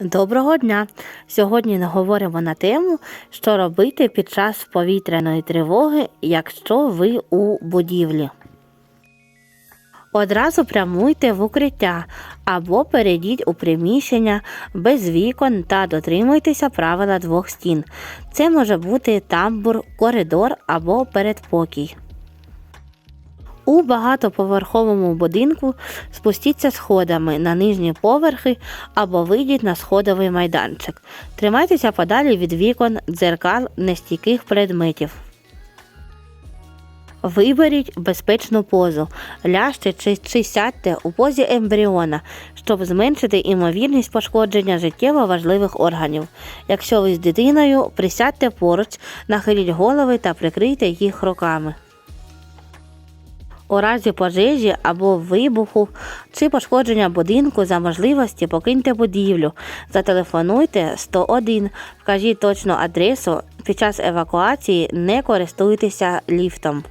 Доброго дня! Сьогодні говоримо на тему, що робити під час повітряної тривоги, якщо ви у будівлі. Одразу прямуйте в укриття або перейдіть у приміщення без вікон та дотримуйтеся правила двох стін. Це може бути тамбур, коридор або передпокій. У багатоповерховому будинку спустіться сходами на нижні поверхи або вийдіть на сходовий майданчик. Тримайтеся подалі від вікон, дзеркал, нестійких предметів. Виберіть безпечну позу, ляжте чи, чи сядьте у позі ембріона, щоб зменшити імовірність пошкодження життєво важливих органів. Якщо ви з дитиною, присядьте поруч, нахиліть голови та прикрийте їх руками. У разі пожежі або вибуху чи пошкодження будинку за можливості покиньте будівлю. Зателефонуйте 101, вкажіть точну адресу. Під час евакуації не користуйтеся ліфтом.